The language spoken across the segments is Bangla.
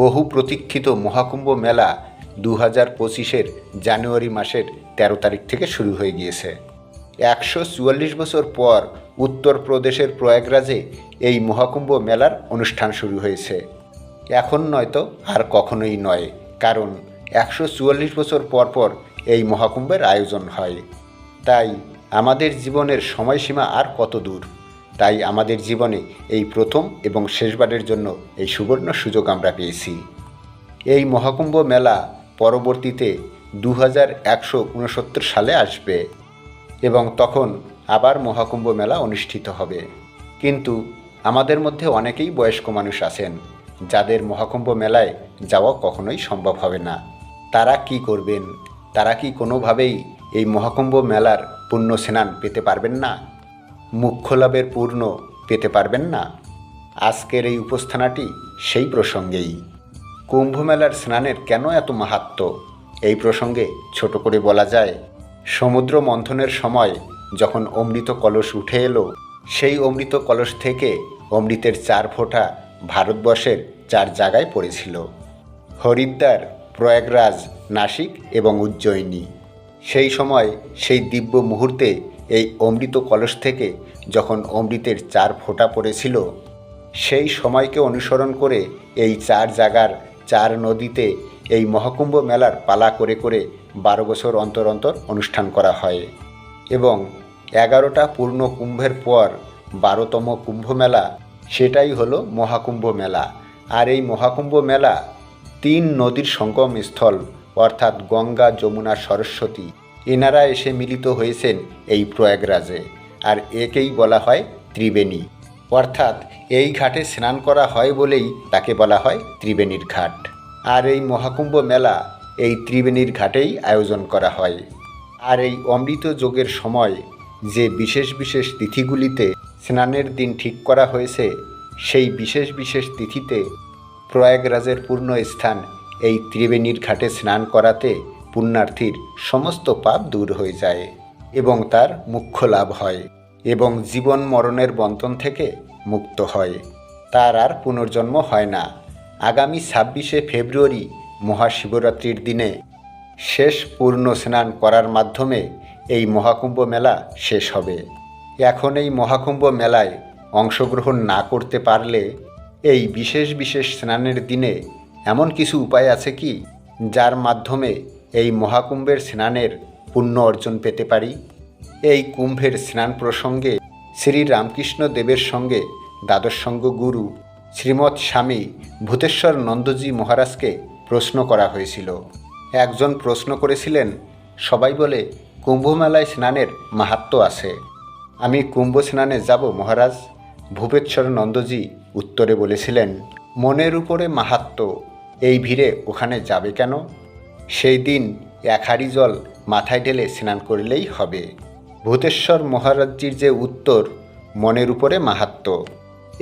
বহু প্রতীক্ষিত মহাকুম্ভ মেলা দু হাজার পঁচিশের জানুয়ারি মাসের তেরো তারিখ থেকে শুরু হয়ে গিয়েছে। একশো চুয়াল্লিশ বছর পর উত্তরপ্রদেশের প্রয়াগরাজে এই মহাকুম্ভ মেলার অনুষ্ঠান শুরু হয়েছে। এখন নয়তো আর কখনোই নয়, কারণ একশো চুয়াল্লিশ বছর পর পর এই মহাকুম্ভের আয়োজন হয়। তাই আমাদের জীবনের সময়সীমা আর কত দূর? তাই আমাদের জীবনে এই প্রথম এবং শেষবারের জন্য এই সুবর্ণ সুযোগ আমরা পেয়েছি। এই মহাকুম্ভ মেলা পরবর্তীতে দু হাজার একশো উনসত্তর সালে আসবে এবং তখন আবার মহাকুম্ভ মেলা অনুষ্ঠিত হবে। কিন্তু আমাদের মধ্যে অনেকেই বয়স্ক মানুষ আছেন, যাদের মহাকুম্ভ মেলায় যাওয়া কখনোই সম্ভব হবে না। তারা কি করবেন? তারা কি কোনোভাবেই এই মহাকুম্ভ মেলার পুণ্য স্নান পেতে পারবেন না? মুখ্য লাভের পূর্ণ পেতে পারবেন না। আজকের এই উপস্থানাটি সেই প্রসঙ্গেই। কুম্ভ মেলার স্নানের কেন এত মাহাত্ম? এই প্রসঙ্গে ছোট করে বলা যায়, সমুদ্র মন্থনের সময় যখন অমৃত কলস উঠে এলো, সেই অমৃত কলস থেকে অমৃতের চার ফোঁটা ভারতবর্ষের চার জায়গায় পড়েছিল। হরিদ্বার, প্রয়াগরাজ, নাসিক এবং উজ্জয়িনী। সেই সময় সেই দিব্য মুহূর্তে এই অমৃত কলস থেকে যখন অমৃতের চার ফোঁটা পড়েছিল, সেই সময়কে অনুসরণ করে এই চার জায়গার চার নদীতে এই মহাকুম্ভ মেলার পালা করে করে বারো বছর অন্তর অন্তর অনুষ্ঠান করা হয় এবং এগারোটা পূর্ণ কুম্ভের পর বারোতম কুম্ভ মেলা, সেটাই হলো মহাকুম্ভ মেলা। আর এই মহাকুম্ভ মেলা তিন নদীর সঙ্গম স্থল, অর্থাৎ গঙ্গা, যমুনা, সরস্বতী এনারা এসে মিলিত হয়েছেন এই প্রয়াগরাজে, আর একেই বলা হয় ত্রিবেণী। অর্থাৎ এই ঘাটে স্নান করা হয় বলেই তাকে বলা হয় ত্রিবেণীর ঘাট। আর এই মহাকুম্ভ মেলা এই ত্রিবেণীর ঘাটেই আয়োজন করা হয়। আর এই অমৃত যোগের সময় যে বিশেষ বিশেষ তিথিগুলিতে স্নানের দিন ঠিক করা হয়েছে, সেই বিশেষ বিশেষ তিথিতে প্রয়াগরাজের পূর্ণ স্থান এই ত্রিবেণীর ঘাটে স্নান করাতে পুণ্যার্থীর সমস্ত পাপ দূর হয়ে যায় এবং তার মুখ্য লাভ হয় এবং জীবন মরণের বন্টন থেকে মুক্ত হয়। তার আর পুনর্জন্ম হয় না। আগামী ছাব্বিশে ফেব্রুয়ারি মহাশিবরাত্রির দিনে শেষ পূর্ণ স্নান করার মাধ্যমে এই মহাকুম্ভ মেলা শেষ হবে। এখন এই মহাকুম্ভ মেলায় অংশগ্রহণ না করতে পারলে এই বিশেষ বিশেষ স্নানের দিনে এমন কিছু উপায় আছে কি, যার মাধ্যমে এই মহাকুম্ভের স্নানের পুণ্য অর্জন পেতে পারি? এই কুম্ভের স্নান প্রসঙ্গে শ্রী রামকৃষ্ণ দেবের সঙ্গে দ্বাদশ সঙ্গ গুরু শ্রীমৎ স্বামী ভূতেশ্বর নন্দজি মহারাজকে প্রশ্ন করা হয়েছিল। একজন প্রশ্ন করেছিলেন, সবাই বলে কুম্ভ মেলায় স্নানের মাহাত্ম আছে। আমি কুম্ভ স্নানে যাব মহারাজ? ভূপেশ্বর নন্দজি উত্তরে বলেছিলেন, মনের উপরে মাহাত্ম এই ভিড়ে ওখানে যাবে কেন? সেই দিন এক হাড়ি জল মাথায় ঢেলে স্নান করলেই হবে। ভূতেশ্বর মহারাজজির যে উত্তর মনের উপরে মাহাত্ম।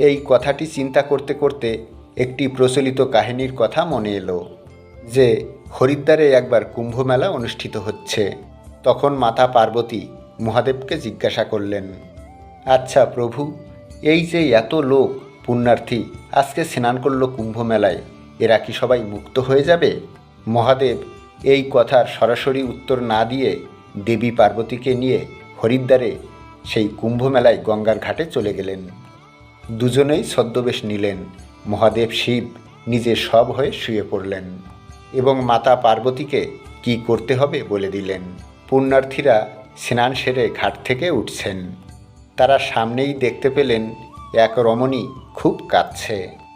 এই কথাটি চিন্তা করতে করতে একটি প্রচলিত কাহিনীর কথা মনে এলো, যে হরিদ্বারে একবার কুম্ভমেলা অনুষ্ঠিত হচ্ছে। তখন মাতা পার্বতী মহাদেবকে জিজ্ঞাসা করলেন আচ্ছা প্রভু, এই যে এত লোক, পুণ্যার্থী, আজকে স্নান করল কুম্ভমেলায়, এরা কি সবাই মুক্ত হয়ে যাবে? মহাদেব এই কথার সরাসরি উত্তর না দিয়ে দেবী পার্বতীকে নিয়ে হরিদ্বারে সেই কুম্ভ মেলায় গঙ্গার ঘাটে চলে গেলেন। দুজনেই ছদ্মবেশ নিলেন। মহাদেব শিব নিজে সব হয়ে শুয়ে পড়লেন এবং মাতা পার্বতীকে কি করতে হবে বলে দিলেন। পুণ্যার্থীরা স্নান সেরে ঘাট থেকে উঠছেন। তারা সামনেই দেখতে পেলেন এক রমণী খুব কাঁদছে।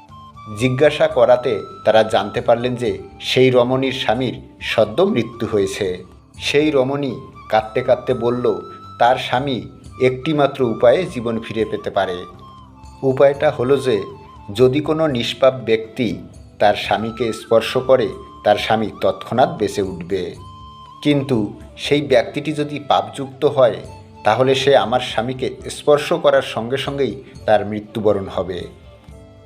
জিজ্ঞাসা করাতে তারা জানতে পারলেন যে সেই রমণীর স্বামীর সদ্য মৃত্যু হয়েছে। সেই রমণী কাঁদতে কাঁদতে বলল, তার স্বামী একটিমাত্র উপায়ে জীবন ফিরে পেতে পারে। উপায়টা হলো যে, যদি কোনো নিষ্পাপ ব্যক্তি তার স্বামীকে স্পর্শ করে, তার স্বামী তৎক্ষণাৎ বেঁচে উঠবে। কিন্তু সেই ব্যক্তিটি যদি পাপযুক্ত হয়, তাহলে সে আমার স্বামীকে স্পর্শ করার সঙ্গে সঙ্গেই তার মৃত্যুবরণ হবে।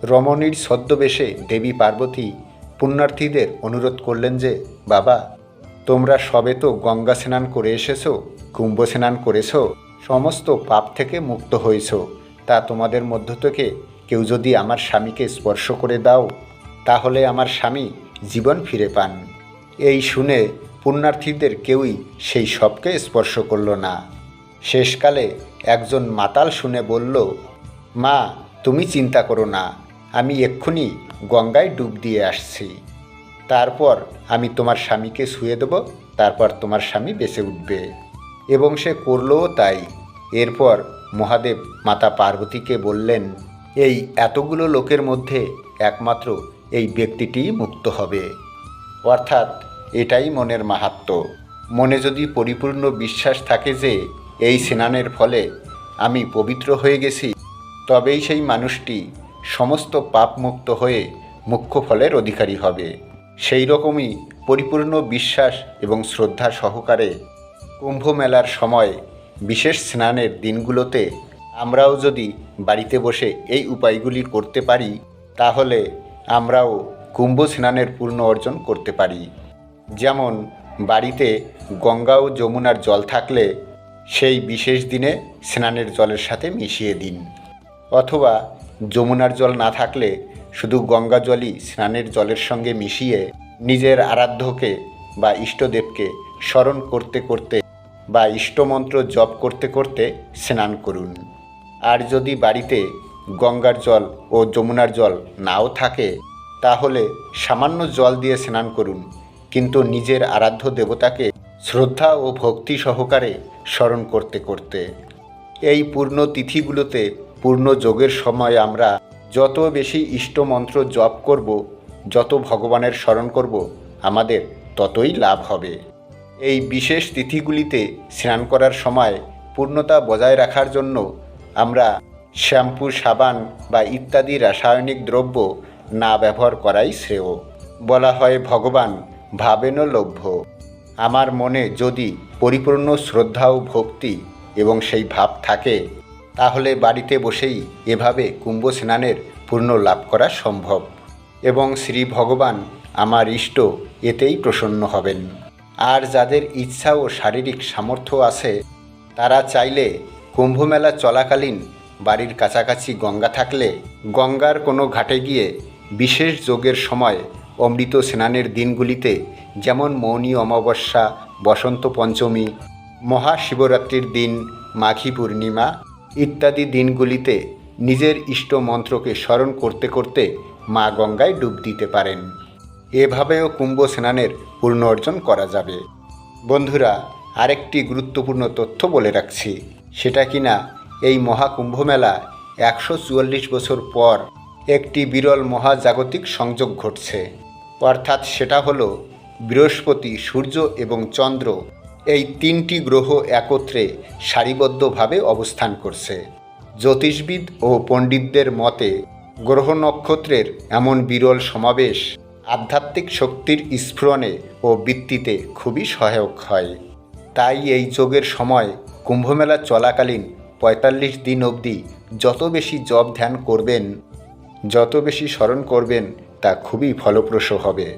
রমণীর ছদ্মবেশে দেবী পার্বতী পুণ্যার্থীদের অনুরোধ করলেন যে, বাবা, তোমরা সবে তো গঙ্গা স্নান করে এসেছ, কুম্ভ স্নান করেছ, সমস্ত পাপ থেকে মুক্ত হয়েছ। তা তোমাদের মধ্য থেকে কেউ যদি আমার স্বামীকে স্পর্শ করে দাও, তাহলে আমার স্বামী জীবন ফিরে পান। এই শুনে পুণ্যার্থীদের কেউই সেই সবকে স্পর্শ করল না। শেষকালে একজন মাতাল শুনে বলল, মা, তুমি চিন্তা করো না আমি এক্ষুনি গঙ্গায় ডুব দিয়ে আসছি। তারপর আমি তোমার স্বামীকে শুয়ে দেব, তারপর তোমার স্বামী বেঁচে উঠবে। এবং সে করলও তাই। এরপর মহাদেব মাতা পার্বতীকে বললেন, এই এতগুলো লোকের মধ্যে একমাত্র এই ব্যক্তিটিই মুক্ত হবে। অর্থাৎ এটাই মনের মাহাত্ম্য মনে যদি পরিপূর্ণ বিশ্বাস থাকে যে এই স্নানের ফলে আমি পবিত্র হয়ে গেছি, তবেই সেই মানুষটি সমস্ত পাপমুক্ত হয়ে মুখ্য ফলের অধিকারী হবে। সেই রকমই পরিপূর্ণ বিশ্বাস এবং শ্রদ্ধা সহকারে কুম্ভ মেলার সময় বিশেষ স্নানের দিনগুলোতে আমরাও যদি বাড়িতে বসে এই উপায়গুলি করতে পারি, তাহলে আমরাও কুম্ভ স্নানের পূর্ণ অর্জন করতে পারি। যেমন বাড়িতে গঙ্গা ও যমুনার জল থাকলে সেই বিশেষ দিনে স্নানের জলের সাথে মিশিয়ে দিন। অথবা যমুনার জল না থাকলে শুধু গঙ্গা জলই স্নানের জলের সঙ্গে মিশিয়ে নিজের আরাধ্যকে বা ইষ্টদেবকে স্মরণ করতে করতে বা ইষ্টমন্ত্র জপ করতে করতে স্নান করুন। আর যদি বাড়িতে গঙ্গার জল ও যমুনার জল নাও থাকে, তাহলে সামান্য জল দিয়ে স্নান করুন, কিন্তু নিজের আরাধ্য দেবতাকে শ্রদ্ধা ও ভক্তি সহকারে স্মরণ করতে করতে। এই পূর্ণ তিথিগুলোতে পূর্ণ যোগের সময় আমরা যত বেশি ইষ্টমন্ত্র জপ করব, যত ভগবানের স্মরণ করব, আমাদের ততই লাভ হবে। এই বিশেষ তিথিগুলিতে স্নান করার সময় পূর্ণতা বজায় রাখার জন্য আমরা শ্যাম্পু, সাবান বা ইত্যাদি রাসায়নিক দ্রব্য না ব্যবহার করাই শ্রেয়। বলা হয়, ভগবান ভাবেন লভ্য। আমার মনে যদি পরিপূর্ণ শ্রদ্ধা ও ভক্তি এবং সেই ভাব থাকে তাহলে বাড়িতে বসেই এভাবে কুম্ভ স্নানের পূর্ণ লাভ করা সম্ভব। এবং শ্রী ভগবান আমার ইষ্ট এতেই প্রসন্ন হবেন। আর যাদের ইচ্ছা ও শারীরিক সামর্থ্য আছে, তারা চাইলে কুম্ভমেলা চলাকালীন বাড়ির কাছাকাছি গঙ্গা থাকলে গঙ্গার কোনো ঘাটে গিয়ে বিশেষ যোগের সময় অমৃত স্নানের দিনগুলিতে যেমন মৌনী অমাবস্যা, বসন্ত পঞ্চমী, মহাশিবরাত্রির দিন, মাঘী পূর্ণিমা ইত্যাদি দিনগুলিতে নিজের ইষ্ট মন্ত্রকে স্মরণ করতে করতে মা গঙ্গায় ডুব দিতে পারেন। এভাবেও কুম্ভ স্নানের পূর্ণ অর্জন করা যাবে। বন্ধুরা, আরেকটি গুরুত্বপূর্ণ তথ্য বলে রাখছি। সেটা কিনা এই মহাকুম্ভ মেলা একশো চুয়াল্লিশ বছর পর একটি বিরল মহাজাগতিক সংযোগ ঘটছে। অর্থাৎ সেটা হলো বৃহস্পতি, সূর্য এবং চন্দ্র এই তিনটি গ্রহ একত্রে সারিবদ্ধভাবে অবস্থান করছে। জ্যোতিষবিদ ও পণ্ডিতদের মতে, গ্রহ নক্ষত্রের এমন বিরল সমাবেশ আধ্যাত্মিক শক্তির স্ফুরণে ও বৃত্তিতে খুবই সহায়ক হয়। তাই এই যোগের সময় কুম্ভমেলা চলাকালীন পঁয়তাল্লিশ দিন অবধি যত বেশি জপ ধ্যান করবেন, যত বেশি স্মরণ করবেন, তা খুবই ফলপ্রসূ হবে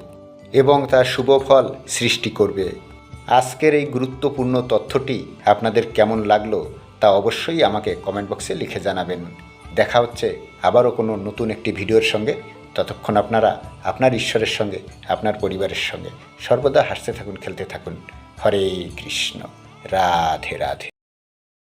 এবং তার শুভ ফল সৃষ্টি করবে। আজকের এই গুরুত্বপূর্ণ তথ্যটি আপনাদের কেমন লাগল তা অবশ্যই আমাকে কমেন্ট বক্সে লিখে জানাবেন। দেখা হচ্ছে আবারও কোনো নতুন একটি ভিডিওর সঙ্গে। ততক্ষণ আপনারা আপনার ঈশ্বরের সঙ্গে, আপনার পরিবারের সঙ্গে। সর্বদা হাসতে থাকুন, খেলতে থাকুন। হরে কৃষ্ণ। রাধে রাধে।